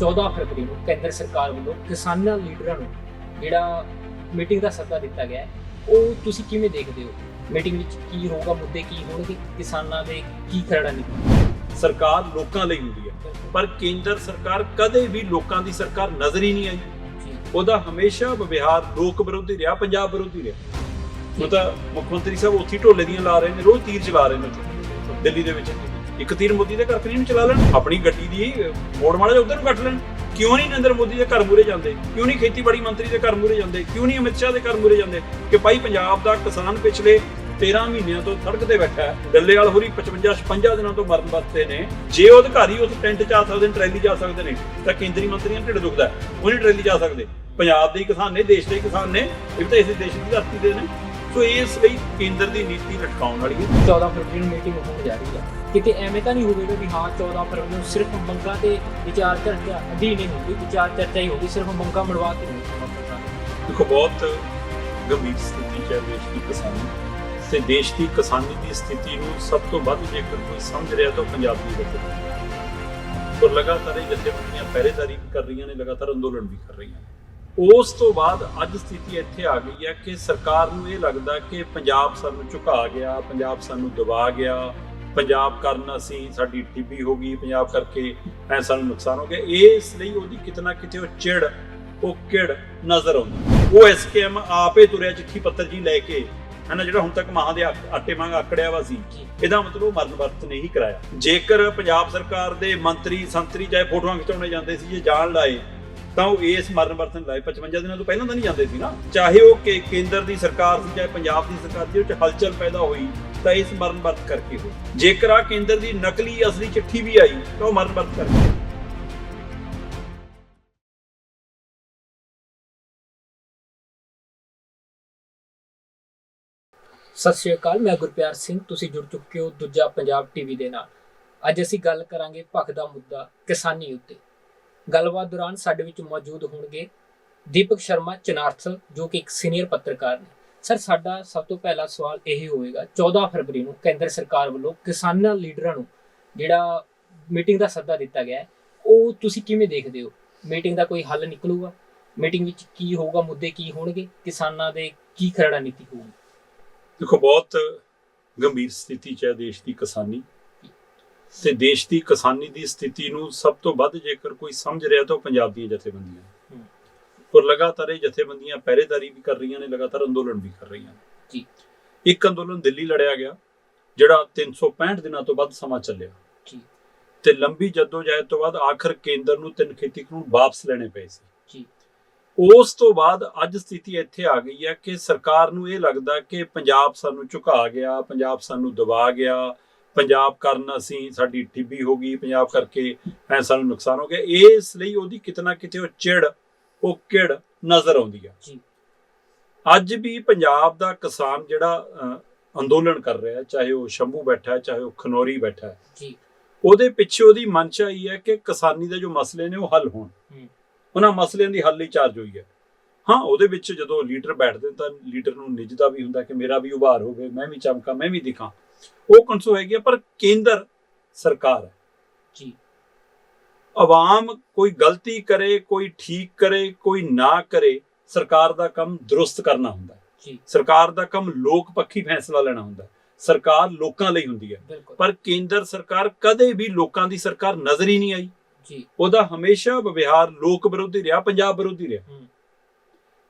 14 ਫਰਵਰੀ ਨੂੰ ਕੇਂਦਰ ਸਰਕਾਰ ਵੱਲੋਂ ਕਿਸਾਨਾਂ ਲੀਡਰਾਂ ਨੂੰ ਜਿਹੜਾ ਮੀਟਿੰਗ ਦਾ ਸੱਦਾ ਦਿੱਤਾ ਗਿਆ ਹੈ, ਉਹ ਤੁਸੀਂ ਕਿਵੇਂ ਦੇਖਦੇ ਹੋ? ਮੀਟਿੰਗ ਵਿੱਚ ਕੀ ਹੋਊਗਾ ਮੁੱਦੇ ਕੀ ਹੋਣਗੇ? ਕਿਸਾਨਾਂ ਦੇ ਕੀ ਖਰੜਾ ਨਿਕਲੂ? ਸਰਕਾਰ ਲੋਕਾਂ ਲਈ ਹੁੰਦੀ ਹੈ। ਪਰ ਕੇਂਦਰ ਸਰਕਾਰ ਕਦੇ ਵੀ ਲੋਕਾਂ ਦੀ ਸਰਕਾਰ ਨਜ਼ਰ ਹੀ ਨਹੀਂ ਆਈ। ਉਹਦਾ ਹਮੇਸ਼ਾ ਵਿਵਹਾਰ ਲੋਕ ਵਿਰੋਧੀ ਰਿਹਾ ਪੰਜਾਬ ਵਿਰੋਧੀ ਰਿਹਾ। ਉਹ ਤਾਂ ਮੁੱਖ ਮੰਤਰੀ ਸਾਹਿਬ ਉੱਥੇ ਢੋਲੇ ਦੀਆਂ ਲਾ ਰਹੇ ਨੇ ਰੋਜ਼ ਤੀਰ ਚਲਾ ਰਹੇ ਨੇ ਦਿੱਲੀ ਦੇ ਵਿੱਚ। ਇੱਕ ਤੀਰ ਮੋਦੀ ਦੇ ਘਰ ਕਰੀ ਨੂੰ ਚਲਾ ਲੈਣ, ਆਪਣੀ ਗੱਡੀ ਦੀ ਮੋੜ ਮਾੜਾ ਜਿਹਾ ਉਧਰ ਨੂੰ ਕੱਟ ਲੈਣ। ਕਿਉਂ ਨਹੀਂ ਨਰਿੰਦਰ ਮੋਦੀ ਦੇ ਘਰ ਮੂਰੇ ਜਾਂਦੇ? ਕਿਉਂ ਨਹੀਂ ਖੇਤੀਬਾੜੀ ਮੰਤਰੀ ਦੇ ਘਰ ਮੂਰੇ ਜਾਂਦੇ? ਕਿਉਂ ਨਹੀਂ ਅਮਿਤ ਸ਼ਾਹ ਦੇ ਘਰ ਮੂਰੇ ਜਾਂਦੇ? ਕਿ ਭਾਈ ਪੰਜਾਬ ਦਾ ਕਿਸਾਨ ਪਿਛਲੇ 13 ਮਹੀਨਿਆਂ ਤੋਂ ਸੜਕ ਤੇ ਬੈਠਾ ਹੈ। ਡੱਲੇਵਾਲ ਹੋਰੀ 55 56 ਦਿਨਾਂ ਤੋਂ ਮਰਨ ਵਰਤੇ ਨੇ। ਜੇ ਉਹ ਅਧਿਕਾਰੀ ਉਸ ਟੈਂਟ 'ਚ ਆ ਸਕਦੇ ਨੇ, ਟਰੈਲੀ 'ਚ ਆ ਸਕਦੇ ਨੇ, ਤਾਂ ਕੇਂਦਰੀ ਮੰਤਰੀਆਂ ਢਿੱਡ ਦੁਖਦਾ ਉਹ ਨਹੀਂ ਟਰੈਲੀ 'ਚ ਆ ਸਕਦੇ। ਪੰਜਾਬ ਦੇ ਕਿਸਾਨ ਨੇ, ਦੇਸ਼ ਦੇ ਕਿਸਾਨ ਨੇ, ਇਹ ਤਾਂ ਇਸੇ ਦੇਸ਼ ਦੀ ਧਰਤੀ ਦੇ ਨੇ। ਸੋ ਇਸ ਲਈ ਕੇਂਦਰ ਦੀ ਨੀਤੀ ਲਟਕਾਉਣ ਵਾਲੀ ਹੈ। 14 ਫਰਵਰੀ ਨੂੰ ਮੀਟਿੰਗ ਹੋਣ ਜਾ ਰਹੀ ਹੈ। ਕਿਤੇ ਐਵੇਂ ਤਾਂ ਨਹੀਂ ਹੋਵੇਗਾ ਵੀ ਹਾਂ 14 ਫਰਵਰੀ ਨੂੰ ਸਿਰਫ ਮੰਗਾਂ ਤੇ ਵਿਚਾਰ ਚਰਚਾ, ਅਧੀਨ ਨਹੀਂ ਹੋਊਗੀ ਵਿਚਾਰ ਚਰਚਾ ਹੀ ਹੋਊਗੀ, ਸਿਰਫ ਮੰਗਾਂ ਮੜਵਾ ਕੇ ਨਹੀਂ ਦੇਖੋ, ਬਹੁਤ ਗੰਭੀਰ ਸਥਿਤੀ ਚ ਹੈ ਕਿਸਾਨੀ ਤੇ ਦੇਸ਼ ਦੀ ਕਿਸਾਨੀ ਦੀ ਸਥਿਤੀ ਨੂੰ ਸਭ ਤੋਂ ਵੱਧ ਜੇਕਰ ਕੋਈ ਸਮਝ ਰਿਹਾ ਤਾਂ ਉਹ ਪੰਜਾਬ ਦੀ ਲਗਾਤਾਰ ਇਹ ਜਥੇਬੰਦੀਆਂ ਪਹਿਰੇਦਾਰੀ ਵੀ ਕਰ ਰਹੀਆਂ ਨੇ, ਲਗਾਤਾਰ ਅੰਦੋਲਨ ਵੀ ਕਰ ਰਹੀਆਂ ਨੇ। ਉਸ ਤੋਂ ਬਾਅਦ ਅੱਜ ਸਥਿਤੀ ਇੱਥੇ ਆ ਗਈ ਹੈ ਕਿ ਸਰਕਾਰ ਨੂੰ ਇਹ ਲੱਗਦਾ ਕਿ ਪੰਜਾਬ ਸਾਨੂੰ ਝੁਕਾ ਗਿਆ, ਪੰਜਾਬ ਸਾਨੂੰ ਦਬਾ ਗਿਆ। ਪੰਜਾਬ ਕਾਰਨ ਅਸੀਂ ਸਾਡੀ ਟਿੱਬੀ ਹੋ ਗਈ ਪੰਜਾਬ ਕਰਕੇ ਐ ਸਾਨੂੰ ਨੁਕਸਾਨ ਹੋ ਗਿਆ। ਇਸ ਲਈ ਉਹਦੀ ਕਿਤਨਾ ਕਿਤੇ ਉਹ ਚਿੜ ਉਹ ਕਿੜ ਨਜ਼ਰ ਆਉਂਦੀ। ਉਹ ਐਸਕੇਐਮ ਆਪੇ ਤੁਰਿਆ ਚਿੱਠੀ ਪੱਤਰ ਜੀ ਲੈ ਕੇ ਹਨਾ ਜਿਹੜਾ ਹੁਣ ਤੱਕ ਮਾਹਾਂ ਦੇ ਆਟੇ ਵਾਂਗ ਆਕੜਿਆ ਵਾ ਸੀ ਇਹਦਾ ਮਤਲਬ ਉਹ ਮਰਨ ਵਰਤ ਨਹੀਂ ਕਰਾਇਆ। ਜੇਕਰ ਪੰਜਾਬ ਸਰਕਾਰ ਦੇ ਮੰਤਰੀ ਸੰਤਰੀ ਚਾਹੇ ਫੋਟੋਆਂ ਖਿਚਾਉਣੇ ਜਾਂਦੇ ਸੀ ਜੇ ਜਾਣ ਲਾਏ ਤਾਂ ਉਹ ਇਸ ਮਰਨ ਵਰਤ ਨੂੰ ਲਾਏ। 55 ਦਿਨਾਂ ਤੋਂ ਪਹਿਲਾਂ ਤਾਂ ਨਹੀਂ ਜਾਂਦੇ ਸੀ ਨਾ। ਚਾਹੇ ਉਹ ਕੇਂਦਰ ਦੀ ਸਰਕਾਰ ਸੀ ਚਾਹੇ ਪੰਜਾਬ ਦੀ ਸਰਕਾਰ ਸੀ ਉਹ ਚ ਹਲਚਲ ਪੈਦਾ ਹੋਈ। ਤਾਂ ਇਸ ਮਰਨ ਵਰਤ ਕਰਕੇ ਹੋਈ। ਜੇਕਰ ਆ ਕੇਂਦਰ ਦੀ ਨਕਲੀ ਅਸਲੀ ਚਿੱਠੀ ਵੀ ਆਈ, ਤਾਂ ਉਹ ਮਰਨ ਵਰਤ ਕਰਕੇ ਸਤਿ ਸ਼੍ਰੀ ਅਕਾਲ, ਮੈਂ ਗੁਰਪਿਆਰ ਸਿੰਘ, ਤੁਸੀਂ ਜੁੜ ਚੁੱਕੇ ਹੋ ਦੂਜਾ ਪੰਜਾਬ ਟੀਵੀ ਦੇ ਨਾਲ। ਅੱਜ ਅਸੀਂ ਗੱਲ ਕਰਾਂਗੇ ਭਖ ਦਾ ਮੁੱਦਾ, ਕਿਸਾਨੀ ਉੱਤੇ। ਗੱਲਬਾਤ ਦੌਰਾਨ ਸਾਡੇ ਵਿੱਚ ਮੌਜੂਦ ਹੋਣਗੇ ਦੀਪਕ ਸ਼ਰਮਾ ਚਨਾਰਥ, ਜੋ ਕਿ ਇੱਕ ਸੀਨੀਅਰ ਪੱਤਰਕਾਰ ਨੇ। ਸਰ, ਸਾਡਾ ਸਭ ਤੋਂ ਪਹਿਲਾ ਸਵਾਲ ਇਹ ਹੋਵੇਗਾ 14 ਫਰਵਰੀ ਨੂੰ ਕੇਂਦਰ ਸਰਕਾਰ ਵੱਲੋਂ ਕਿਸਾਨਾਂ ਲੀਡਰਾਂ ਨੂੰ ਜਿਹੜਾ ਮੀਟਿੰਗ ਦਾ ਸੱਦਾ ਦਿੱਤਾ ਗਿਆ ਹੈ, ਉਹ ਤੁਸੀਂ ਕਿਵੇਂ ਦੇਖਦੇ ਹੋ? ਮੀਟਿੰਗ ਦਾ ਕੋਈ ਹੱਲ ਨਿਕਲੂਗਾ? ਮੀਟਿੰਗ ਵਿੱਚ ਕੀ ਹੋਊਗਾ, ਮੁੱਦੇ ਕੀ ਹੋਣਗੇ? ਕਿਸਾਨਾਂ ਦੇ ਕੀ ਖਰੜਾ ਨੀਤੀ ਹੋਊਗੀ? ਦੇਖੋ, ਬਹੁਤ ਗੰਭੀਰ ਸਥਿਤੀ ਚ ਹੈ ਦੇਸ਼ ਦੀ ਕਿਸਾਨੀ। ਤੇ ਦੇਸ਼ ਦੀ ਕਿਸਾਨੀ ਦੀ ਸਥਿਤੀ ਨੂੰ ਸਭ ਤੋਂ ਵੱਧ ਜੇਕਰ ਕੋਈ ਸਮਝ ਰਿਹਾ ਤਾਂ ਉਹ ਪੰਜਾਬ ਦੀਆਂ ਜਥੇਬੰਦੀਆਂ ਔਰ ਲਗਾਤਾਰ ਇਹ ਜਥੇਬੰਦੀਆਂ ਪਹਿਰੇਦਾਰੀ ਵੀ ਕਰ ਰਹੀਆਂ ਨੇ ਲਗਾਤਾਰ ਅੰਦੋਲਨ ਵੀ ਕਰ ਰਹੀਆਂ ਨੇ ਜੀ। ਇੱਕ ਅੰਦੋਲਨ ਦਿੱਲੀ ਲੜਿਆ ਗਿਆ ਜਿਹੜਾ 365 ਦਿਨਾਂ ਤੋਂ ਵੱਧ ਸਮਾਂ ਚੱਲਿਆ ਜੀ। ਤੇ ਲੰਬੀ ਜਦੋਜਹਿਦ ਤੋਂ ਬਾਅਦ ਆਖਰ ਕੇਂਦਰ ਨੂੰ ਤਿੰਨ ਖੇਤੀ ਕਾਨੂੰਨ ਵਾਪਸ ਲੈਣੇ ਪਏ ਸੀ ਜੀ। ਉਸ ਤੋਂ ਬਾਅਦ ਅੱਜ ਸਥਿਤੀ ਇੱਥੇ ਆ ਗਈ ਹੈ ਕਿ ਸਰਕਾਰ ਨੂੰ ਇਹ ਲੱਗਦਾ ਕਿ ਪੰਜਾਬ ਸਾਨੂੰ ਝੁਕਾ ਗਿਆ ਪੰਜਾਬ ਸਾਨੂੰ ਦਬਾ ਗਿਆ ਪੰਜਾਬ ਕਾਰਨ ਅਸੀਂ ਸਾਡੀ ਟਿੱਬੀ ਹੋ ਗਈ ਪੰਜਾਬ ਕਰਕੇ ਐ ਸਾਨੂੰ ਨੁਕਸਾਨ ਹੋ ਗਿਆ ਇਸ ਲਈ ਉਹਦੀ ਕਿਤਨਾ ਕਿਤੇ ਉਹ ਚਿੜ ਉਹ ਕਿੜ ਨਜ਼ਰ ਆਉਂਦੀ ਆ। ਜੀ। ਅੱਜ ਵੀ ਪੰਜਾਬ ਦਾ ਕਿਸਾਨ ਜਿਹੜਾ ਅੰਦੋਲਨ ਕਰ ਰਿਹਾ ਹੈ ਚਾਹੇ ਉਹ ਸ਼ੰਭੂ ਬੈਠਾ ਹੈ ਚਾਹੇ ਉਹ ਖਨੌਰੀ ਬੈਠਾ ਹੈ। ਜੀ। ਉਹਦੇ ਪਿੱਛੇ ਉਹਦੀ ਮਨਸ਼ਾ ਹੀ ਹੈ ਕਿ ਕਿਸਾਨੀ ਦੇ ਜੋ ਮਸਲੇ ਨੇ ਉਹ ਹੱਲ ਹੋਣ। ਉਹਨਾਂ ਮਸਲਿਆਂ ਦੀ ਹੱਲ ਲਈ ਚਾਰਜ ਹੋਈ ਹੈ। ਹਾਂ ਉਹਦੇ ਵਿੱਚ ਜਦੋਂ ਲੀਡਰ ਬੈਠਦੇ ਤਾਂ ਲੀਡਰ ਨੂੰ ਨਿਜਦਾ ਵੀ ਹੁੰਦਾ ਕਿ ਮੇਰਾ ਵੀ ਉਭਾਰ ਹੋਵੇ ਮੈਂ ਵੀ ਚਮਕਾਂ ਮੈਂ ਵੀ ਦਿਖਾਂ। ਉਹ ਕਨਸੋ ਹੈਗੀ ਪਰ ਕੇਂਦਰ ਸਰਕਾਰ ਹੈ। ਜੀ। ਆਵਾਮ ਕੋਈ ਗਲਤੀ ਕਰੇ ਕੋਈ ਠੀਕ ਕਰੇ ਕੋਈ ਨਾ ਕਰੇ ਸਰਕਾਰ ਦਾ ਕੰਮ ਦਰੁਸਤ ਕਰਨਾ ਹੁੰਦਾ ਹੈ। ਸਰਕਾਰ ਦਾ ਕੰਮ ਲੋਕ ਪੱਖੀ ਫੈਸਲਾ ਲੈਣਾ ਹੁੰਦਾ ਹੈ। ਸਰਕਾਰ ਲੋਕਾਂ ਲਈ ਹੁੰਦੀ ਹੈ। ਪਰ ਕੇਂਦਰ ਸਰਕਾਰ ਕਦੇ ਵੀ ਲੋਕਾਂ ਦੀ ਸਰਕਾਰ ਨਜ਼ਰ ਹੀ ਨਹੀਂ ਆਈ। ਜੀ। ਉਹਦਾ ਹਮੇਸ਼ਾ ਵਿਵਹਾਰ ਲੋਕ ਵਿਰੋਧੀ ਰਿਹਾ ਪੰਜਾਬ ਵਿਰੋਧੀ ਰਿਹਾ।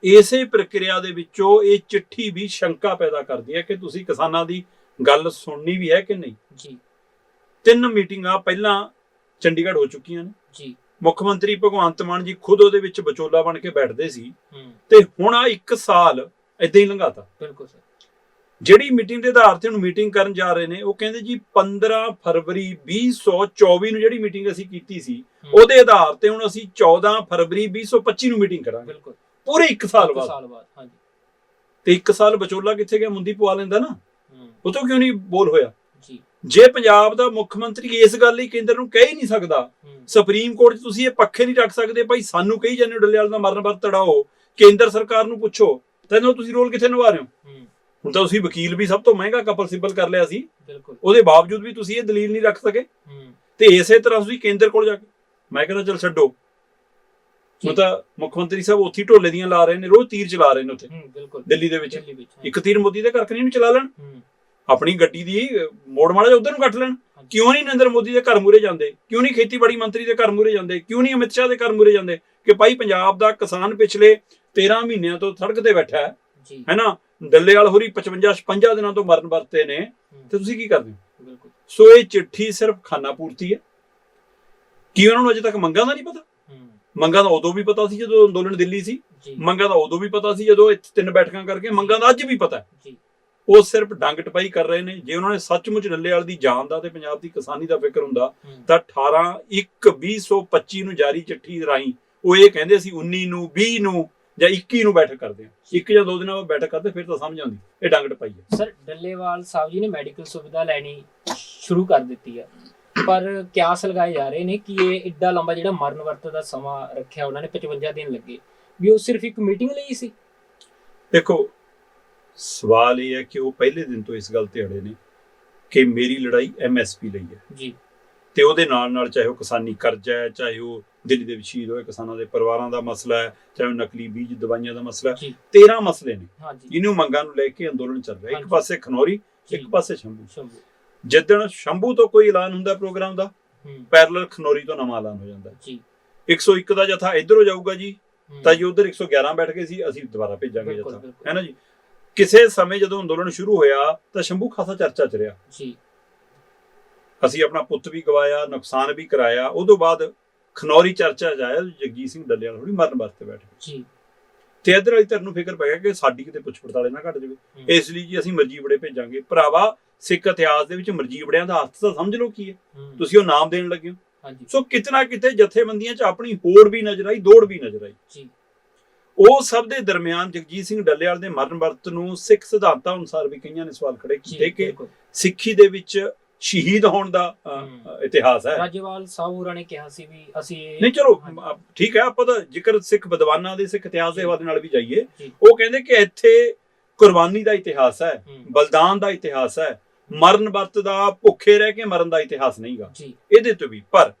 ਇਸੇ ਪ੍ਰਕਿਰਿਆ ਦੇ ਵਿੱਚੋਂ ਇਹ ਚਿੱਠੀ ਵੀ ਸ਼ੰਕਾ ਪੈਦਾ ਕਰਦੀ ਹੈ ਕਿ ਤੁਸੀਂ ਕਿਸਾਨਾਂ ਦੀ ਗੱਲ ਸੁਣਨੀ ਵੀ ਹੈ ਕਿ ਨਹੀਂ। ਜੀ। ਤਿੰਨ ਮੀਟਿੰਗਾਂ ਪਹਿਲਾਂ ਚੰਡੀਗੜ੍ਹ ਹੋ ਚੁੱਕੀਆਂ ਨੇ। ਜੀ। ਮੁੱਖ ਮੰਤਰੀ ਭਗਵੰਤ ਮਾਨ ਜੀ ਖੁਦ ਉਹਦੇ ਵਿੱਚ ਵਿਚੋਲਾ ਬਣ ਕੇ ਬੈਠਦੇ ਸੀ। ਤੇ ਹੁਣ ਆ ਇੱਕ ਸਾਲ ਇਦਾਂ ਹੀ ਲੰਘਾਤਾ। ਬਿਲਕੁਲ ਸਰ। ਜਿਹੜੀ ਮੀਟਿੰਗ ਦੇ ਆਧਾਰ ਤੇ ਹੁਣ ਮੀਟਿੰਗ ਕਰਨ ਜਾ ਰਹੇ ਨੇ ਉਹ ਕਹਿੰਦੇ ਜੀ 15 ਫਰਵਰੀ 2024 ਨੂੰ ਜਿਹੜੀ ਮੀਟਿੰਗ ਅਸੀਂ ਕੀਤੀ ਸੀ। ਉਹਦੇ ਆਧਾਰ ਤੇ ਹੁਣ ਅਸੀਂ 14 ਫਰਵਰੀ 2025 ਨੂੰ ਮੀਟਿੰਗ ਕਰਾਂਗੇ। ਬਿਲਕੁਲ। ਪੂਰੇ 1 ਸਾਲ ਇੱਕ ਬਾਅਦ। ਸਾਲ ਬਾਅਦ ਹਾਂਜੀ। ਤੇ 1 ਸਾਲ ਵਿਚੋਲਾ ਕਿੱਥੇ ਗਿਆ? ਮੁੰਦੀ ਪਵਾ ਲੈਂਦਾ ਨਾ। ਉਹ ਤੋਂ ਕਿਉਂ ਨਹੀਂ ਬੋਲ ਹੋਇਆ? ਜੀ ਪੰਜਾਬ ਦਾ ਮੁੱਖ ਮੰਤਰੀ ਇਸ ਗੱਲ ਲਈ ਕੇਂਦਰ ਨੂੰ ਕਹਿ ਹੀ ਨਹੀਂ ਸਕਦਾ ਸੁਪਰੀਮ ਕੋਰਟ 'ਚ ਤੁਸੀਂ ਇਹ ਪੱਖੇ ਨਹੀਂ ਰੱਖ ਸਕਦੇ ਭਾਈ ਸਾਨੂੰ ਕਹੀ ਜਾਂਦੇ ਡੱਲੇਵਾਲ ਦਾ ਮਰਨ ਵਰਤ ਤੜਾਓ ਕੇਂਦਰ ਸਰਕਾਰ ਨੂੰ ਪੁੱਛੋ ਤੈਨੂੰ ਤੁਸੀਂ ਰੋਲ ਕਿੱਥੇ ਨਿਭਾ ਰਹੇ ਹੋ? ਹੁਣ ਤਾਂ ਤੁਸੀਂ ਵਕੀਲ ਵੀ ਸਭ ਤੋਂ ਮਹਿੰਗਾ ਕਪਲ ਸਿੰਬਲ ਕਰ ਲਿਆ ਸੀ। ਬਿਲਕੁਲ। ਉਹਦੇ ਬਾਵਜੂਦ ਵੀ ਤੁਸੀਂ ਇਹ ਦਲੀਲ ਨਹੀਂ ਰੱਖ ਸਕੇ। ਤੇ ਇਸੇ ਤਰ੍ਹਾਂ ਤੁਸੀਂ ਕੇਂਦਰ ਕੋਲ ਜਾ ਕੇ ਮੈਂ ਕਹਿੰਦਾ ਚਲ ਛੱਡੋ। ਉਹ ਤਾਂ ਮੁੱਖ ਮੰਤਰੀ ਸਾਹਿਬ ਉੱਥੇ ਢੋਲੇ ਦੀਆਂ ਲਾ ਰਹੇ ਨੇ ਰੋਜ਼ ਤੀਰ ਚਲਾ ਰਹੇ ਨੇ ਉੱਥੇ। ਦਿੱਲੀ ਦੇ ਵਿੱਚ। ਇੱਕ ਤੀਰ ਮੋਦੀ ਦੇ ਘਰ ਕਨੀ ਨੂੰ ਚਲਾ ਲੈਣ? ਆਪਣੀ ਗੱਡੀ ਦੀ ਮੋੜ ਮਾੜਾ ਜਿਹਾ ਉਧਰ ਨੂੰ ਕੱਟ ਲੈਣ। ਕਿਉਂ ਨਹੀਂ ਨਰਿੰਦਰ ਮੋਦੀ ਦੇ ਘਰ ਮੂਰੇ ਜਾਂਦੇ? ਕਿਉਂ ਨਹੀਂ ਖੇਤੀਬਾੜੀ ਮੰਤਰੀ ਦੇ ਘਰ ਮੂਰੇ ਜਾਂਦੇ? ਕਿਉਂ ਨਹੀਂ ਅਮਿਤ ਸ਼ਾਹ ਦੇ ਘਰ ਮੂਰੇ ਜਾਂਦੇ? ਕਿ ਭਾਈ ਪੰਜਾਬ ਦਾ ਕਿਸਾਨ ਪਿਛਲੇ 13 ਮਹੀਨਿਆਂ ਤੋਂ ਸੜਕ ਤੇ ਬੈਠਾ ਹੈ। ਜੀ। ਹੈਨਾ? ਡੱਲੇਵਾਲ ਹੋਰੀ 55 56 ਦਿਨਾਂ ਤੋਂ ਮਰਨ ਵਰਤੇ ਨੇ। ਤੇ ਤੁਸੀਂ ਕੀ ਕਰਦੇ ਹੋ? ਬਿਲਕੁਲ। ਸੋ ਇਹ ਚਿੱਠੀ ਸਿਰਫ ਖਾਨਾ ਪੂਰਤੀ ਹੈ। ਕੀ ਉਹਨਾਂ ਨੂੰ ਅਜੇ ਤੱਕ ਮੰਗਾਂ ਦਾ ਨਹੀਂ ਪਤਾ? ਮੰਗਾਂ ਦਾ ਉਦੋਂ ਵੀ ਪਤਾ ਸੀ ਜਦੋਂ ਅੰਦੋਲਨ ਦਿੱਲੀ ਸੀ। ਮੰਗਾਂ ਦਾ ਉਦੋਂ ਵੀ ਪਤਾ ਸੀ ਜਦੋਂ ਇੱਥੇ ਤਿੰਨ ਬੈਠਕਾਂ ਕਰਕੇ ਮੰਗਾਂ ਦਾ ਅੱਜ ਵੀ ਪਤਾ ਹੈ। ਜੀ। ਉਹ ਸਿਰਫ ਡੰਗ ਟਪਾਈ ਕਰ ਰਹੇ ਨੇ। ਜੇ ਉਹਨਾਂ ਨੇ ਸੱਚਮੁੱਚ ਡੱਲੇਵਾਲ ਦੀ ਜਾਨ ਦਾ ਤੇ ਪੰਜਾਬ ਦੀ ਕਿਸਾਨੀ ਦਾ ਫਿਕਰ ਹੁੰਦਾ ਤਾਂ 18 1 2025 ਨੂੰ ਜਾਰੀ ਚਿੱਠੀ ਰਾਹੀਂ ਉਹ ਇਹ ਕਹਿੰਦੇ ਸੀ 19 ਨੂੰ 20 ਨੂੰ ਜਾਂ 21 ਨੂੰ ਬੈਠਕ ਕਰਦੇ ਆ। ਇੱਕ ਜਾਂ ਦੋ ਦਿਨਾਂ ਬਾਅਦ ਬੈਠਕ ਕਰਦੇ ਫਿਰ ਤਾਂ ਸਮਝ ਆਉਂਦੀ। ਇਹ ਡੰਗ ਟਪਾਈ ਹੈ ਸਰ ਡੱਲੇਵਾਲ ਸਾਹਿਬ ਜੀ ਨੇ ਮੈਡੀਕਲ ਸੁਵਿਧਾ ਲੈਣੀ ਸ਼ੁਰੂ ਕਰ ਦਿੱਤੀ ਹੈ ਪਰ ਕਿਆਸ ਲਗਾਏ ਜਾ ਰਹੇ ਨੇ ਕਿ ਇਹ ਏਡਾ ਲੰਬਾ ਜਿਹੜਾ ਮਰਨ ਵਰਤ ਦਾ ਸਮਾਂ ਰੱਖਿਆ ਉਹਨਾਂ ਨੇ 55 ਦਿਨ ਲੱਗੇ। ਵੀ ਉਹ ਸਿਰਫ ਇੱਕ ਮੀਟਿੰਗ ਲਈ ਸੀ। ਦੇਖੋ ਸਵਾਲ ਇਹ ਹੈ ਕਿ ਉਹ ਪਹਿਲੇ ਦਿਨ ਤੋਂ ਇਸ ਗੱਲ ਤੇ ਅੜੇ ਨੇ ਕਿ ਮੇਰੀ ਲੜਾਈ ਐਮਐਸਪੀ ਲਈ ਹੈ। ਜੀ। ਤੇ ਉਹਦੇ ਨਾਲ ਨਾਲ ਚਾਹੇ ਉਹ ਕਿਸਾਨੀ ਕਰਜ਼ਾ ਹੈ ਚਾਹੇ ਉਹ ਦਿੱਲੀ ਦੇ ਸ਼ਹੀਦ ਹੋਏ ਕਿਸਾਨਾਂ ਦੇ ਪਰਿਵਾਰਾਂ ਦਾ ਮਸਲਾ ਹੈ ਚਾਹੇ ਉਹ ਨਕਲੀ ਬੀਜ ਦਵਾਈਆਂ ਦਾ ਮਸਲਾ ਹੈ ਜੀ। 13 ਮਸਲੇ ਨੇ। ਜਿਹਨੂੰ ਮੰਗਾਂ ਨੂੰ ਲੈ ਕੇ ਅੰਦੋਲਨ ਚੱਲ ਰਿਹਾ ਇੱਕ। ਪਾਸੇ ਖਨੌਰੀ ਇੱਕ ਪਾਸੇ ਸ਼ੰਭੂ। ਜਿੱਦਣ ਸ਼ੰਭੂ ਤੋਂ ਕੋਈ ਐਲਾਨ ਹੁੰਦਾ ਪ੍ਰੋਗਰਾਮ ਦਾ ਪੈਰਲਲ ਖਨੌਰੀ ਤੋਂ ਨਵਾਂ ਐਲਾਨ ਹੋ ਜਾਂਦਾ ਜੀ। 101 ਦਾ ਜਥਾ ਇਧਰੋਂ ਜਾਊਗਾ ਜੀ ਤਾਂ ਜੀ ਉਧਰ 111 ਬੈਠ ਗਏ ਸੀ ਅਸੀਂ ਦੁਬਾਰਾ ਭੇਜਾਂਗੇ ਜਥਾ। ਹੈ ਨਾ ਜੀ? ਕਿਸੇ ਸਮੇਂ ਜਦੋਂ ਅੰਦੋਲਨ ਸ਼ੁਰੂ ਹੋਇਆ ਤਾਂ ਸ਼ੰਭੂ ਖਾਸਾ ਚਰਚਾ ਚ ਰਿਹਾ ਜੀ। ਅਸੀਂ ਆਪਣਾ ਪੁੱਤ ਵੀ ਗਵਾਇਆ ਨੁਕਸਾਨ ਵੀ ਕਰਾਇਆ। ਉਦੋਂ ਬਾਅਦ ਖਨੌਰੀ ਚਰਚਾ ਚ ਆਇਆ ਜਗਜੀਤ ਸਿੰਘ ਡੱਲੇਵਾਲ ਥੋੜੀ ਮਰਨ ਵਾਸਤੇ ਬੈਠ। ਗਏ ਜੀ। ਤੇ ਇਧਰ ਵਾਲੀ ਧਿਰ ਨੂੰ ਫਿਕਰ ਪੈ ਗਿਆ ਕਿ ਸਾਡੀ ਕਿਤੇ ਪੁੱਛ ਪੜਤਾਲੇ ਨਾ ਘਟ ਜਾਵੇ। ਇਸ ਲਈ ਜੀ ਅਸੀਂ ਮਰਜੀਵੜੇ ਭੇਜਾਂਗੇ। ਭਰਾਵਾ ਸਿੱਖ ਇਤਿਹਾਸ ਦੇ ਵਿੱਚ ਮਰਜੀਵੜਿਆਂ ਦਾ ਅਰਥ ਤਾਂ ਸਮਝ ਲਓ ਕੀ ਹੈ। ਹੂੰ, ਤੁਸੀਂ ਉਹ ਨਾਮ ਦੇਣ ਲੱਗੇ ਹੋ। ਹਾਂਜੀ। ਸੋ ਕਿਤਨਾ ਕਿਤੇ ਜਥੇਬੰਦੀਆਂ 'ਚ ਆਪਣੀ ਹੋੜ ਵੀ ਨਜ਼ਰ ਆਈ ਦੌੜ ਵੀ ਨਜ਼ਰ ਆਈ। ਜੀ। ਉਹ ਸਭ ਦੇ ਦਰਮਿਆਨ ਜਗਜੀਤ ਸਿੰਘ ਡੱਲੇਵਾਲ ਦੇ ਮਰਨ ਵਰਤ ਨੂੰ ਸਿੱਖ ਸਿਧਾਂਤਾਂ ਅਨੁਸਾਰ ਵੀ ਕਈਆਂ ਨੇ ਸਵਾਲ ਖੜੇ ਕੀਤੇ ਕਿ। ਸਿੱਖੀ ਦੇ ਵਿੱਚ ਸ਼ਹੀਦ ਹੋਣ ਦਾ ਇਤਿਹਾਸ ਹੈ। ਰਾਜੇਵਾਲ ਸਾਹਿਬ ਹੋਰਾਂ ਨੇ ਕਿਹਾ ਸੀ ਵੀ ਅਸੀਂ ਨਹੀਂ ਚਲੋ ਠੀਕ ਹੈ ਆਪਾਂ ਤਾਂ ਜ਼ਿਕਰ ਸਿੱਖ ਵਿਦਵਾਨਾਂ ਦੇ ਸਿੱਖ ਇਤਿਹਾਸ ਦੇ। ਹਵਾਲੇ ਨਾਲ ਵੀ ਜਾਈਏ। ਉਹ ਕਹਿੰਦੇ ਕਿ ਇੱਥੇ ਕੁਰਬਾਨੀ ਦਾ ਇਤਿਹਾਸ ਹੈ ਬਲਿਦਾਨ ਦਾ ਇਤਿਹਾਸ ਹੈ ਮਰਨ ਵਰਤ ਦਾ ਭੁੱਖੇ ਰਹਿ ਕੇ ਮਰਨ ਦਾ ਇਤਿਹਾਸ ਨਹੀਂਗਾ। ਇਹਦੇ ਤੋਂ ਵੀ ਪਰ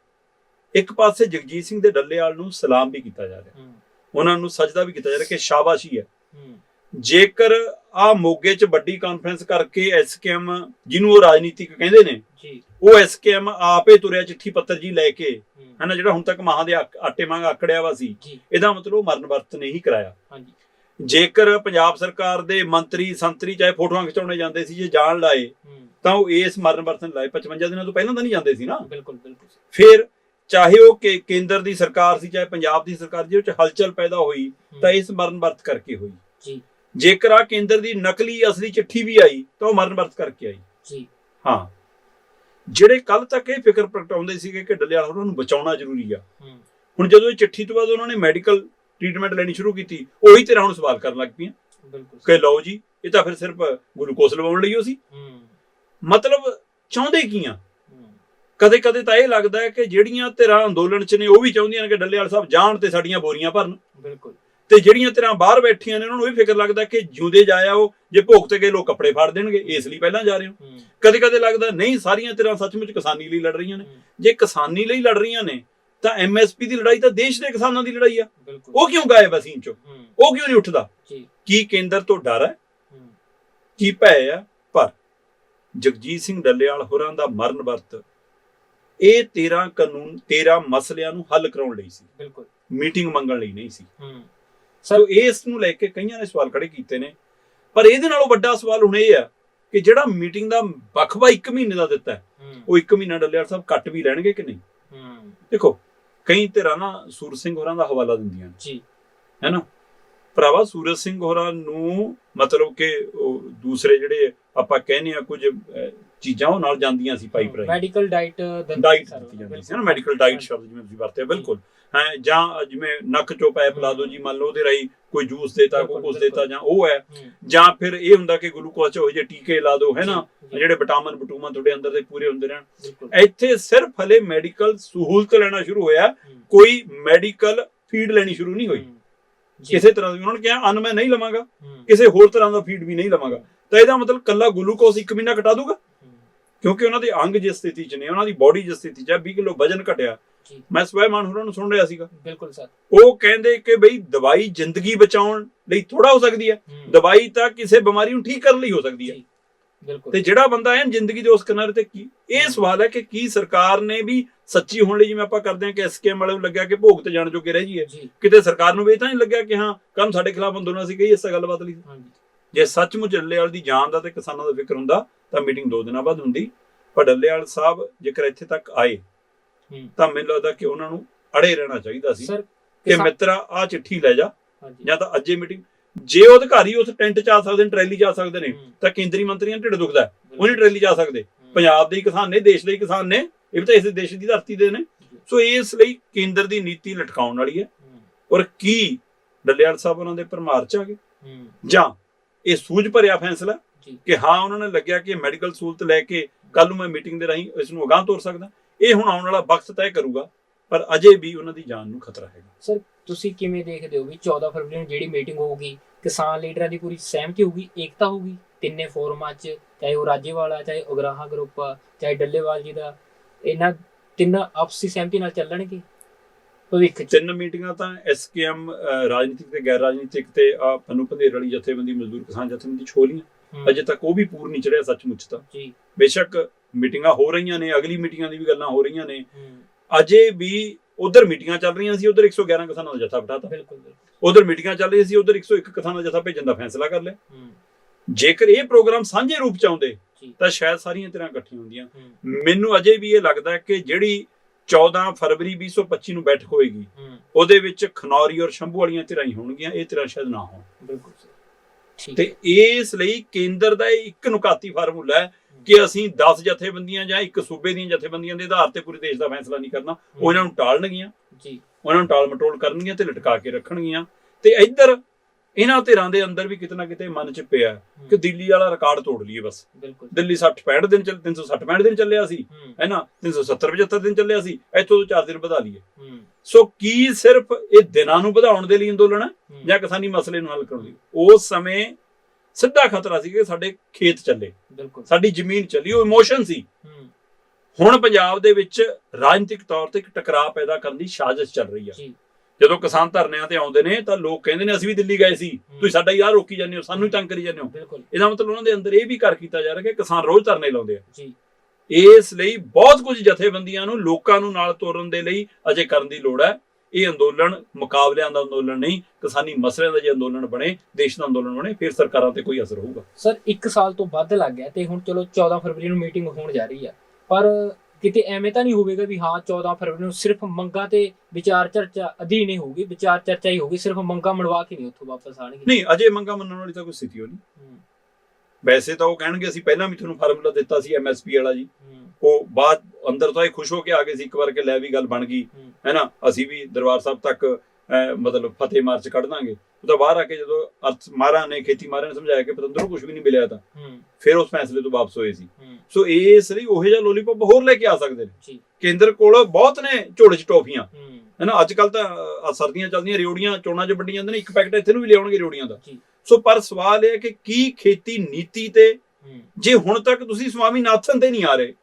ਇੱਕ ਪਾਸੇ ਜਗਜੀਤ ਸਿੰਘ ਦੇ ਡੱਲੇਵਾਲ ਨੂੰ ਸਲਾਮ ਵੀ ਕੀਤਾ ਜਾ ਰਿਹਾ। ਹੂੰ, ਉਹਨਾਂ ਨੂੰ ਸਜਦਾ ਵੀ ਕੀਤਾ ਜਾ ਰਿਹਾ ਕਿ ਸ਼ਾਬਾਸ਼ੀ ਹੈ ਜੇਕਰ ਆ ਮੋਗੇ 'ਚ ਵੱਡੀ ਕਾਨਫਰੰਸ ਕਰਕੇ ਐਸਕੇਐਮ ਜਿਹਨੂੰ ਉਹ ਰਾਜਨੀਤਿਕ ਕਹਿੰਦੇ ਨੇ ਜੀ। ਉਹ ਐਸਕੇਐਮ ਆਪੇ ਤੁਰਿਆ ਚਿੱਠੀ ਪੱਤਰ ਜੀ ਲੈ ਕੇ ਹਨਾ ਜਿਹੜਾ ਹੁਣ ਤੱਕ ਮਹਾਂ ਦੇ ਆਟੇ ਵਾਂਗ ਆਕੜਿਆ ਵਾ ਸੀ ਇਹਦਾ ਮਤਲਬ ਉਹ ਮਰਨ ਵਰਤ ਨੇ ਹੀ ਕਰਾਇਆ। ਹਾਂਜੀ। ਜੇਕਰ ਪੰਜਾਬ ਸਰਕਾਰ ਦੇ ਮੰਤਰੀ ਸੰਤਰੀ ਚਾਹੇ ਫੋਟੋਆਂ ਖਿਚਾਉਣੇ ਜਾਂਦੇ ਸੀ ਜੇ ਜਾਣ ਲਾਏ ਤਾਂ ਉਹ ਇਸ ਮਰਨ ਵਰਤ ਨੂੰ ਲਾਏ। 55 ਦਿਨਾਂ ਤੋਂ ਪਹਿਲਾਂ ਤਾਂ ਨਹੀਂ ਜਾਂਦੇ ਸੀ ਨਾ। ਬਿਲਕੁਲ ਬਿਲਕੁਲ। ਫਿਰ ਚਾਹੇ ਉਹ ਕੇ- ਕੇਂਦਰ ਦੀ ਸਰਕਾਰ ਸੀ ਚਾਹੇ ਪੰਜਾਬ ਦੀ ਸਰਕਾਰ ਜਿਹਦੇ ਵਿੱਚ ਹਲਚਲ ਪੈਦਾ ਹੋਈ ਤਾਂ ਇਸ ਮਰਨ ਵਰਤ ਕਰਕੇ ਹੋਈ। ਜੀ। ਜੇਕਰ ਆ ਕੇਂਦਰ ਦੀ ਨਕਲੀ ਅਸਲੀ ਚਿੱਠੀ ਵੀ ਆਈ ਤਾਂ ਉਹ ਮਰਨ ਵਰਤ ਕਰਕੇ ਆਈ। ਜੀ। ਹਾਂ। ਜਿਹੜੇ ਕੱਲ ਤੱਕ ਇਹ ਫਿਕਰ ਪ੍ਰਗਟਾਉਂਦੇ ਸੀਗੇ ਕਿ ਡੱਲੇਵਾਲ ਉਹਨਾਂ ਨੂੰ ਬਚਾਉਣਾ ਜ਼ਰੂਰੀ ਆ। ਹੂੰ, ਹੁਣ ਜਦੋਂ ਇਹ ਚਿੱਠੀ ਤੋਂ ਬਾਅਦ ਉਹਨਾਂ ਨੇ ਮੈਡੀਕਲ ਟ੍ਰੀਟਮੈਂਟ ਲੈਣੀ ਸ਼ੁਰੂ ਕੀਤੀ ਉਹੀ ਤਰ੍ਹਾਂ ਹੁਣ ਸਵਾਲ ਕਰਨ ਲੱਗ ਪਈਆਂ। ਬਿਲਕੁਲ ਕਿ ਲਓ ਜੀ ਇਹ ਤਾਂ ਫਿਰ ਸਿਰਫ ਗਲੂਕੋਸ ਲਵਾਉਣ ਲਈ ਉਹ ਸੀ। ਹੂੰ, ਮਤਲਬ ਚਾਹੁੰਦੇ ਕੀ ਆ? ਕਦੇ ਕਦੇ ਤਾਂ ਇਹ ਲੱਗਦਾ ਹੈ ਕਿ ਜਿਹੜੀਆਂ ਧਿਰਾਂ ਅੰਦੋਲਨ 'ਚ ਨੇ ਉਹ ਵੀ ਚਾਹੁੰਦੀਆਂ ਨੇ ਕਿ ਡੱਲੇਵਾਲ ਸਾਹਿਬ ਜਾਣ ਤੇ ਸਾਡੀਆਂ ਬੋਰੀਆਂ ਭਰਨ। ਬਿਲਕੁਲ। ਤੇ ਜਿਹੜੀਆਂ ਧਿਰਾਂ ਬਾਹਰ ਬੈਠੀਆਂ ਨੇ ਉਹਨਾਂ ਨੂੰ ਇਹ ਫਿਕਰ ਲੱਗਦਾ ਕਿ ਜਿਉਂਦੇ ਜਾਇਆ ਉਹ ਜੇ ਭੋਗ ਤੇ ਗਏ ਲੋਕ ਕੱਪੜੇ ਫਾੜ ਦੇਣਗੇ ਇਸ ਲਈ ਪਹਿਲਾਂ ਜਾ ਰਹੇ ਹੋ। ਕਦੇ ਕਦੇ ਲੱਗਦਾ ਨਹੀਂ ਸਾਰੀਆਂ ਧਿਰਾਂ ਸੱਚਮੁੱਚ ਕਿਸਾਨੀ ਲਈ ਲੜ ਰਹੀਆਂ ਨੇ। ਜੇ ਕਿਸਾਨੀ ਲਈ ਲੜ ਰਹੀਆਂ ਨੇ ਤਾਂ ਐਮਐਸਪੀ ਦੀ ਲੜਾਈ ਤਾਂ ਦੇਸ਼ ਦੇ ਕਿਸਾਨਾਂ ਦੀ ਲੜਾਈ ਆ। ਉਹ ਕਿਉਂ ਗਾਇਬ ਸੀਨ ਚੋਂ? ਉਹ ਕਿਉਂ ਨਹੀਂ ਉੱਠਦਾ? ਕੀ ਕੇਂਦਰ ਤੋਂ ਡਰ ਹੈ? ਹੂੰ, ਕੀ ਭੈ ਆ? ਪਰ ਜਗਜੀਤ ਸਿੰਘ ਡੱਲੇਵਾਲ ਹੋਰਾਂ ਦਾ ਮਰਨ ਵਰਤ ਇਹ 13 ਕਾਨੂੰਨ 13 ਮਸਲਿਆਂ ਨੂੰ ਹੱਲ ਕਰਾਉਣ ਲਈ ਸੀ। ਬਿਲਕੁਲ। ਮੀਟਿੰਗ ਮੰਗਣ ਲਈ ਨਹੀਂ ਸੀ। ਹੂੰ, ਸੋ ਇਸ ਨੂੰ ਲੈ ਕੇ ਕਈਆਂ ਨੇ ਸਵਾਲ ਖੜੇ ਕੀਤੇ ਨੇ। ਪਰ ਇਹਦੇ ਨਾਲੋਂ ਵੱਡਾ ਸਵਾਲ ਹੁਣ ਇਹ ਆ ਕਿ ਜਿਹੜਾ ਮੀਟਿੰਗ ਦਾ ਵਕਫਾ 1 ਮਹੀਨੇ ਦਾ ਦਿੱਤਾ ਉਹ 1 ਮਹੀਨਾ ਡੱਲੇਵਾਲ ਸਾਹਿਬ ਕੱਟ ਵੀ ਲੈਣਗੇ ਕਿ ਨਹੀਂ? ਹੂੰ, ਦੇਖੋ ਕਈ ਧਿਰਾਂ ਨਾ ਸੂਰਜ ਸਿੰਘ ਹੋਰਾਂ ਦਾ ਹਵਾਲਾ ਦਿੰਦੀਆਂ ਨੇ। ਜੀ। ਹੈਨਾ ਭਰਾਵਾ ਸੂਰਜ ਸਿੰਘ ਹੋਰਾਂ ਨੂੰ ਮਤਲਬ ਕਿ ਉਹ ਦੂਸਰੇ ਜਿਹੜੇ ਆਪਾਂ ਕਹਿੰਦੇ ਆ ਕੁਝ ਚੀਜ਼ਾਂ ਉਹ ਨਾਲ ਜਾਂਦੀਆਂ ਸੀ ਪਾਈਪ ਰਾਹੀਂ। ਮੈਡੀਕਲ ਡਾਈਟ ਡਾਈਟ ਦਿੱਤੀ ਜਾਂਦੀ ਸੀ ਨਾ ਮੈਡੀਕਲ ਡਾਈਟ ਸ਼ਬਦ ਜਿਵੇਂ ਤੁਸੀਂ ਵਰਤਿਆ ਬਿਲਕੁਲ। ਹੈ ਜਾਂ ਜਿਵੇਂ ਨੱਕ ਚੋਂ ਪੈਪ ਲਾ ਦਿਓ ਜੀ ਮੰਨ ਲਓ ਉਹਦੇ ਰਾਹੀਂ ਕੋਈ ਜੂਸ ਦੇਤਾ ਕੋਈ ਕੁਝ ਦੇਤਾ ਜਾਂ ਉਹ ਹੈ। ਜਾਂ ਫਿਰ ਇਹ ਹੁੰਦਾ ਕਿ ਗਲੂਕੋਜ਼ ਚ ਹੋਏ ਜੇ ਟੀਕੇ ਲਾ ਦਿਓ ਹੈ ਨਾ? ਜਿਹੜੇ ਵਿਟਾਮਿਨ ਬਟੂਮਨ ਤੁਹਾਡੇ ਅੰਦਰ ਦੇ ਪੂਰੇ ਹੁੰਦੇ ਰਹਿਣ। ਇੱਥੇ ਸਿਰਫ ਹਲੇ ਮੈਡੀਕਲ ਸਹੂਲਤ ਲੈਣਾ ਸ਼ੁਰੂ ਹੋਇਆ। ਕੋਈ ਮੈਡੀਕਲ ਫੀਡ ਲੈਣੀ ਸ਼ੁਰੂ ਨਹੀਂ ਹੋਈ। ਕਿਸੇ ਤਰ੍ਹਾਂ ਦੀ ਉਹਨਾਂ ਨੇ ਕਿਹਾ ਅਨ ਮੈਂ ਨਹੀਂ ਲਵਾਂਗਾ। ਕਿਸੇ ਹੋਰ ਤਰ੍ਹਾਂ ਦਾ ਫੀਡ ਵੀ ਨਹੀਂ ਲਵਾਂਗਾ। ਤਾਂ ਇਹਦਾ ਮਤਲਬ ਕੱਲਾ ਗਲੂਕੋਜ਼ ਇੱਕ ਮਹੀਨਾ ਘਟਾ ਦੂਗਾ ਕਿਉਂਕਿ ਉਹਨਾਂ ਦੇ ਅੰਗ ਜਿਸ ਸਥਿਤੀ 'ਚ ਨੇ ਉਹਨਾਂ ਦੀ ਬਾਡੀ ਜਿਸ ਸਥਿਤੀ 'ਚ ਹੈ 20 ਕਿਲੋ ਵਜਨ ਘਟਿਆ। ਮੈਂ ਸਵੈ ਮਾਨ ਹੋਰਾਂ ਨੂੰ ਸੁਣ ਰਿਹਾ ਸੀਗਾ। ਬਿਲਕੁਲ ਸਰ। ਉਹ ਕਹਿੰਦੇ ਕਿ ਬਈ ਦਵਾਈ ਜ਼ਿੰਦਗੀ ਬਚਾਉਣ ਲਈ ਥੋੜਾ ਹੋ ਸਕਦੀ ਹੈ। ਦਵਾਈ ਤਾਂ ਕਿਸੇ ਬਿਮਾਰੀ ਨੂੰ ਠੀਕ ਕਰਨ ਲਈ ਹੋ ਸਕਦੀ ਹੈ। ਬਿਲਕੁਲ। ਤੇ ਜਿਹੜਾ ਬੰਦਾ ਹੈ ਜ਼ਿੰਦਗੀ ਦੇ ਉਸ ਕਿਨਾਰੇ ਤੇ ਕੀ ਇਹ ਸਵਾਲ ਹੈ ਕਿ ਕੀ ਸਰਕਾਰ ਨੇ ਵੀ ਸੱਚੀ ਹੋਣ ਲਈ ਜਿਵੇਂ ਆਪਾਂ ਕਰਦੇ ਹਾਂ ਕਿ ਐਸਕੇਐਮ ਵਾਲੇ ਨੂੰ ਲੱਗਿਆ ਕਿ ਭੋਗ ਤੇ ਜਾਣ ਜੋਗੇ ਰਹਿ ਜੀਏ ਕਿਤੇ ਸਰਕਾਰ ਨੂੰ ਵੀ ਇਹ ਤਾਂ ਨਹੀਂ ਲੱਗਿਆ ਕਿ ਹਾਂ ਕੱਲ ਸਾਡੇ ਖਿਲਾਫ ਅੰਦੋਲਨ ਸੀ ਗਈ ਇਸ ਗੱਲਬਾਤ ਲਈ। ਜੇ ਸੱਚਮੁੱਚ ਡੱਲੇਵਾਲ ਦੀ ਜਾਨ ਦਾ ਤੇ ਕਿਸਾਨਾਂ ਦਾ ਫਿਕਰ ਹੁੰਦਾ ਤਾਂ ਮੀਟਿੰਗ ਦੋ ਦਿਨਾਂ ਬਾਅਦ ਹੁੰਦੀ। ਪਰ ਡੱਲੇਵਾਲ ਸਾਹਿਬ ਜੇਕਰ ਇੱਥੇ ਤੱਕ ਆਏ ਤਾਂ ਮੈਨੂੰ ਲੱਗਦਾ ਕਿ ਉਹਨਾਂ ਨੂੰ ਅੜੇ ਰਹਿਣਾ ਚਾਹੀਦਾ ਸੀ ਕਿ ਮਿੱਤਰਾ ਆ ਚਿੱਠੀ ਲੈ ਜਾ ਜਾਂ ਤਾਂ ਅੱਜੇ ਮੀਟਿੰਗ ਜੇ ਉਹ ਅਧਿਕਾਰੀ ਉਸ ਟੈਂਟ 'ਚ ਆ ਸਕਦੇ ਨੇ ਟਰੈਲੀ ਆ ਸਕਦੇ ਨੇ ਤਾਂ ਕੇਂਦਰੀ ਮੰਤਰੀਆਂ ਢਿੱਡ ਦੁਖਦਾ। ਉਹ ਨਹੀਂ ਟਰੈਲੀ ਆ ਸਕਦੇ। ਪੰਜਾਬ ਦੇ ਕਿਸਾਨ ਨੇ ਦੇਸ਼ ਦੇ ਕਿਸਾਨ ਨੇ ਇਹ ਵੀ ਤਾਂ ਇਸ ਦੇਸ਼ ਦੀ ਧਰਤੀ ਦੇ ਨੇ। ਜੀ, ਸੋ ਇਸ ਲਈ ਕੇਂਦਰ ਦੀ ਨੀਤੀ ਲਟਕਾਉਣ ਵਾਲੀ ਹੈ। ਔਰ ਕੀ ਡੱਲੇਵਾਲ ਸਾਹਿਬ ਉਹਨਾਂ ਦੇ ਪਰਮਾਰ ਚ ਆ ਗਏ ਜਾਂ ਇਹ ਸੂਝ ਭਰਿਆ ਫੈਸਲਾ ਜੀ। ਕਿ ਹਾਂ ਉਹਨਾਂ ਨੇ ਲੱਗਿਆ ਕਿ ਮੈਡੀਕਲ ਸਹੂਲਤ ਲੈ ਕੇ ਕੱਲ ਨੂੰ ਮੈਂ ਮੀਟਿੰਗ ਦੇ ਰਾਹੀਂ ਇਸ ਨੂੰ ਅਗਾਂਹ ਤੋਰ ਸਕਦਾ। ਇਹ ਹੁਣ ਆਉਣ ਵਾਲਾ ਵਕਤ ਤੈਅ ਕਰੂਗਾ ਪਰ ਅਜੇ ਵੀ ਉਹਨਾਂ ਦੀ ਜਾਨ ਨੂੰ ਖਤਰਾ ਹੈਗਾ। ਸਰ ਤੁਸੀਂ ਕਿਵੇਂ ਦੇਖਦੇ ਹੋ ਵੀ 14 ਫਰਵਰੀ ਨੂੰ ਜਿਹੜੀ ਮੀਟਿੰਗ ਹੋਊਗੀ ਕਿਸਾਨ ਲੀਡਰਾਂ ਦੀ ਪੂਰੀ ਸਹਿਮਤੀ ਹੋਊਗੀ ਏਕਤਾ ਹੋਊਗੀ? ਤਿੰਨੇ ਫੋਰਮਾਂ 'ਚ ਚਾਹੇ ਉਹ ਰਾਜੇਵਾਲਾ ਚਾਹੇ ਉਗਰਾਹਾ ਗਰੁੱਪ ਆ ਚਾਹੇ ਡੱਲੇਵਾਲ ਜੀ ਦਾ ਇਹਨਾਂ ਤਿੰਨ ਆਪਸੀ ਸਹਿਮਤੀ ਨਾਲ ਚੱਲਣਗੇ? ਭਵਿੱਖ ਤਿੰਨ ਮੀਟਿੰਗਾਂ ਤਾਂ ਐਸਕੇਐਮ ਰਾਜਨੀਤਿਕ ਤੇ ਗੈਰ ਰਾਜਨੀਤਿਕ ਤੇ ਆ ਪਨੂ ਪੰਧੇਰ ਵਾਲੀ ਜਥੇਬੰਦੀ ਮਜ਼ਦੂਰ ਕਿਸਾਨ ਜਥੇਬੰਦੀ ਛੋਲੀਆਂ ਅਜੇ ਤੱਕ ਉਹ ਵੀ ਪੂਰ ਨਹੀਂ ਚੜਿਆ ਸੱਚਮੁੱਚ ਤਾਂ। ਜੀ। ਬੇਸ਼ੱਕ ਮੀਟਿੰਗਾਂ ਹੋ ਰਹੀਆਂ ਨੇ ਅਗਲੀ ਮੀਟਿੰਗਾਂ ਦੀ ਵੀ ਗੱਲਾਂ ਹੋ ਰਹੀਆਂ ਨੇ। ਅਜੇ ਵੀ ਉਧਰ ਮੀਟਿੰਗਾਂ ਚੱਲ ਰਹੀਆਂ ਸੀ ਉਧਰ 111 ਕਿਸਾਨਾਂ ਦਾ ਜਥਾ ਬਿਠਾਤਾ ਬਿਲਕੁਲ ਬਿਲਕੁਲ। ਉਧਰ ਮੀਟਿੰਗਾਂ ਚੱਲ ਰਹੀਆਂ ਸੀ ਉਧਰ 101 ਕਿਸਾਨਾਂ ਦਾ ਜਥਾ ਭੇਜਣ ਦਾ ਫੈਸਲਾ ਕਰ ਲਿਆ। ਜੇਕਰ ਇਹ ਪ੍ਰੋਗਰਾਮ ਸਾਂਝੇ ਰੂਪ ਚ ਆਉਂਦੇ। ਤਾਂ ਸ਼ਾਇਦ ਸਾਰੀਆਂ ਤਰ੍ਹਾਂ ਇਕੱਠੀਆਂ ਹੁੰਦੀਆਂ। ਮੈਨੂੰ ਅਜੇ ਵੀ ਇਹ ਲੱਗਦਾ ਕਿ ਜਿਹੜੀ 14 ਫਰਵਰੀ 2025 ਨੂੰ ਬੈਠਕ ਹੋਏਗੀ ਉਹਦੇ ਵਿੱਚ ਖਨੌਰੀ ਔਰ ਸ਼ੰਭੂ ਵਾਲੀਆਂ ਧਿਰਾਂ ਹੀ ਹੋਣਗੀਆਂ ਇਹ ਧਿਰਾਂ ਸ਼ਾਇਦ ਨਾ ਹੋਣ। ਬਿਲਕੁਲ ਤੇ ਇਸ ਲਈ ਕੇਂਦਰ ਦਾ ਇੱਕ ਨੁਕਾਤੀ ਫਾਰਮੂਲਾ ਹੈ ਕਿ ਅਸੀਂ 10 ਜਥੇਬੰਦੀਆਂ ਜਾਂ ਇੱਕ ਸੂਬੇ ਦੀਆਂ ਜਥੇਬੰਦੀਆਂ ਦੇ ਆਧਾਰ ਤੇ ਪੂਰੇ ਦੇਸ਼ ਦਾ ਫੈਸਲਾ ਨਹੀਂ ਕਰਨਾ ਉਹ ਇਹਨਾਂ ਨੂੰ ਟਾਲਣਗੀਆਂ। ਜੀ। ਉਹਨਾਂ ਨੂੰ ਟਾਲ ਮਟੋਲ ਕਰਨਗੀਆਂ ਤੇ ਲਟਕਾ ਕੇ ਰੱਖਣਗੀਆਂ। ਤੇ ਇੱਧਰ ਇਹਨਾਂ ਧਿਰਾਂ ਦੇ ਅੰਦਰ ਵੀ ਕਿਤੇ ਨਾ ਕਿਤੇ ਮਨ 'ਚ ਪਿਆ ਕਿ ਦਿੱਲੀ ਵਾਲਾ ਰਿਕਾਰਡ ਤੋੜ ਲਈਏ ਬਸ। ਬਿਲਕੁਲ। ਦਿੱਲੀ 60 65 ਦਿਨ ਚੱਲ 360 65 ਦਿਨ ਚੱਲਿਆ ਸੀ ਹੂੰ, ਹੈਨਾ 370 75 ਦਿਨ ਚੱਲਿਆ ਸੀ ਇੱਥੋਂ ਤੋਂ 4 ਦਿਨ ਵਧਾ ਲਈਏ। ਸੋ ਕੀ ਸਿਰਫ ਇਹ ਦਿਨਾਂ ਨੂੰ ਵਧਾਉਣ ਦੇ ਲਈ ਅੰਦੋਲਨ ਹੈ ਜਾਂ ਕਿਸਾਨੀ ਮਸਲੇ ਨੂੰ ਹੱਲ ਕਰਨ ਲਈ? ਉਸ ਸਮੇਂ ਸਿੱਧਾ ਖਤਰਾ ਸੀ ਕਿ ਸਾਡੇ ਖੇਤ ਚੱਲੇ ਬਿਲਕੁਲ। ਸਾਡੀ ਜ਼ਮੀਨ ਚੱਲੀ ਉਹ ਇਮੋਸ਼ਨ ਸੀ। ਹੁਣ ਪੰਜਾਬ ਦੇ ਵਿੱਚ ਰਾਜਨੀਤਿਕ ਤੌਰ ਤੇ ਇੱਕ ਟਕਰਾਅ ਪੈਦਾ ਕਰਨ ਦੀ ਸਾਜ਼ਿਸ਼ ਚੱਲ ਰਹੀ ਹੈ ਜਦੋਂ ਕਿਸਾਨ ਧਰਨਿਆਂ ਤੇ ਆਉਂਦੇ ਨੇ ਤਾਂ ਲੋਕ ਕਹਿੰਦੇ ਨੇ ਅਸੀਂ ਵੀ ਦਿੱਲੀ ਗਏ ਸੀ। ਤੁਸੀਂ ਸਾਡਾ ਯਾਰ ਰੋਕੀ ਜਾਂਦੇ ਹੋ ਸਾਨੂੰ ਹੀ ਤੰਗ ਕਰੀ ਜਾਂਦੇ ਹੋ। ਇਹਦਾ ਮਤਲਬ ਉਹਨਾਂ ਦੇ ਅੰਦਰ ਇਹ ਵੀ ਕਰ ਕੀਤਾ ਜਾ ਰਿਹਾ ਕਿ ਕਿਸਾਨ ਰੋਜ਼ ਧਰਨੇ ਲਾਉਂਦੇ ਆ। ਜੀ। ਇਸ ਲਈ ਬਹੁਤ ਕੁਝ ਜਥੇਬੰਦੀਆਂ ਨੂੰ ਲੋਕਾਂ ਨੂੰ ਨਾਲ ਤੋਰਨ ਦੇ ਲਈ ਅਜੇ ਕਰਨ ਦੀ ਲੋੜ ਹੈ। ਇਹ ਅੰਦੋਲਨ ਮੁਕਾਬਲਿਆਂ ਦਾ ਅੰਦੋਲਨ ਨਹੀਂ ਕਿਸਾਨੀ ਮਸਲਿਆਂ ਦਾ ਜੇ ਅੰਦੋਲਨ ਬਣੇ ਦੇਸ਼ ਦਾ ਅੰਦੋਲਨ ਬਣੇ ਫਿਰ ਸਰਕਾਰਾਂ ਤੇ ਕੋਈ ਅਸਰ ਹੋਊਗਾ। ਸਰ 1 ਸਾਲ ਤੋਂ ਵੱਧ ਲੱਗ ਗਿਆ ਤੇ ਹੁਣ ਚਲੋ 14 ਫਰਵਰੀ ਨੂੰ ਮੀਟਿੰਗ ਹੋਣ ਜਾ ਰਹੀ ਆ। ਪਰ ਕਿਤੇ ਐਵੇਂ ਤਾਂ ਨਹੀਂ ਹੋਵੇਗਾ ਵੀ ਹਾਂ 14 ਫਰਵਰੀ ਨੂੰ ਸਿਰਫ ਮੰਗਾਂ ਤੇ ਵਿਚਾਰ ਚਰਚਾ ਅਧੀਨ ਹੀ ਹੋਊਗੀ ਵਿਚਾਰ ਚਰਚਾ ਹੀ ਹੋਊਗੀ ਸਿਰਫ ਮੰਗਾਂ ਮੜਵਾ ਕੇ ਨਹੀਂ ਉੱਥੋਂ ਵਾਪਸ ਆਣਗੇ ਨਹੀਂ ਅਜੇ ਮੰਗਾ ਮੰਨਣ ਵਾਲੀ ਤਾਂ ਕੋਈ ਸਥਿਤੀ ਹੋ ਨਹੀਂ। ਹੂੰ, ਵੈਸੇ ਤਾਂ ਉਹ ਕਹਿਣਗੇ ਅਸੀਂ ਪਹਿਲਾਂ ਵੀ ਤੁਹਾਨੂੰ ਫਾਰਮੂਲਾ ਦਿੱਤਾ ਸੀ ਐਮਐਸਪੀ ਵਾਲਾ ਜੀ। ਹੂੰ, ਉਹ ਬਾਅਦ ਅੰਦਰ ਤੋਂ ਇਹ ਖੁਸ਼ ਹੋ ਕੇ ਆ ਗਏ ਸੀ ਇੱਕ ਵਾਰ ਕਿ ਲੈ ਵੀ ਗੱਲ ਬਣ ਗਈ। ਹੂੰ, ਹੈਨਾ? ਅਸੀਂ ਵੀ ਦਰਬਾਰ ਸਾਹਿਬ ਤੱਕ ਮਤਲਬ ਫਤਿਹ ਮਾਰਚ ਕੱਢ ਦਾਂਗੇ। ਉਹ ਤਾਂ ਬਾਹਰ ਆ ਕੇ ਜਦੋਂ ਅਰਥ ਮਾਰਾਂ ਨੇ ਖੇਤੀ ਮਾਰਾਂ ਨੇ ਸਮਝਾਇਆ ਕਿ ਪਤੰਦਰੋਂ ਕੁਝ ਵੀ ਨਹੀਂ ਮਿਲਿਆ ਤਾਂ। ਹੂੰ, ਫਿਰ ਉਸ ਫੈਸਲੇ ਤੋਂ ਵਾਪਸ ਹੋਏ ਸੀ। ਹੂੰ, ਸੋ ਇਸ ਲਈ ਉਹੇ ਜਿਹਾ ਲੋਲੀਪੌਪ ਹੋਰ ਲੈ ਕੇ ਆ ਸਕਦੇ ਨੇ। ਕੇਂਦਰ ਕੋਲ ਬਹੁਤ ਨੇ ਝੋਲੇ 'ਚ ਟੋਫੀਆਂ। ਹੂੰ, ਹੈਨਾ? ਅੱਜ ਕੱਲ ਤਾਂ ਸਰਦੀਆਂ ਚੱਲਦੀਆਂ ਰਿਓੜੀਆਂ ਚੋਣਾਂ 'ਚ ਵੰਡੀਆਂ ਜਾਂਦੇ ਨੇ। ਇੱਕ ਪੈਕਟ ਇੱਥੇ ਨੂੰ ਵੀ ਲਿਆਉਣਗੇ ਰਿਓੜੀਆਂ ਦਾ। ਸੋ ਪਰ ਸਵਾਲ ਇਹ ਹੈ ਕਿ ਕੀ ਖੇਤੀ ਨੀਤੀ ਤੇ ਜੇ ਹੁਣ ਤੱਕ ਤੁਸੀਂ ਸਵਾਮੀਨਾਥਨ ਤੇ ਨਹੀਂ ਆ ਰਹੇ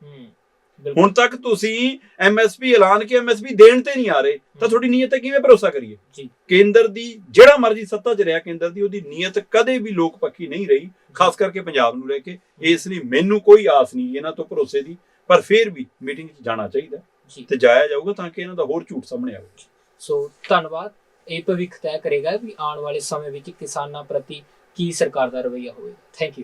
ਹੁਣ ਤੱਕ ਤੁਸੀਂ ਐਮਐਸਪੀ ਐਲਾਨ ਕੇ ਐਮਐਸਪੀ ਦੇਣ ਤੇ ਨਹੀਂ ਆ ਰਹੇ ਤਾਂ ਤੁਹਾਡੀ ਨੀਅਤ ਤੇ ਕਿਵੇਂ ਭਰੋਸਾ ਕਰੀਏ। ਕੇਂਦਰ ਦੀ ਜਿਹੜਾ ਮਰਜ਼ੀ ਸੱਤਾ 'ਚ ਰਿਹਾ ਕੇਂਦਰ ਦੀ ਉਹਦੀ ਨੀਅਤ ਕਦੇ ਵੀ ਲੋਕ ਪੱਖੀ ਨਹੀਂ ਰਹੀ ਖਾਸ ਕਰਕੇ ਪੰਜਾਬ ਨੂੰ ਲੈ ਕੇ। ਇਸ ਲਈ ਮੈਨੂੰ ਕੋਈ ਆਸ ਨਹੀਂ ਇਹਨਾਂ ਤੋਂ ਭਰੋਸੇ ਦੀ। ਪਰ ਫਿਰ ਵੀ ਮੀਟਿੰਗ 'ਚ ਜਾਣਾ ਚਾਹੀਦਾ ਤੇ ਜਾਇਆ ਜਾਊਗਾ ਤਾਂ ਕਿ ਇਹਨਾਂ ਦਾ ਹੋਰ ਝੂਠ ਸਾਹਮਣੇ ਆਵੇ। ਸੋ ਧੰਨਵਾਦ। ਇਹ ਭਵਿੱਖ ਤੈਅ ਕਰੇਗਾ ਵੀ ਆਉਣ ਵਾਲੇ ਸਮੇਂ ਵਿੱਚ ਕਿਸਾਨਾਂ ਪ੍ਰਤੀ ਕੀ ਸਰਕਾਰ ਦਾ ਰਵੱਈਆ ਹੋਵੇਗਾ। Thank you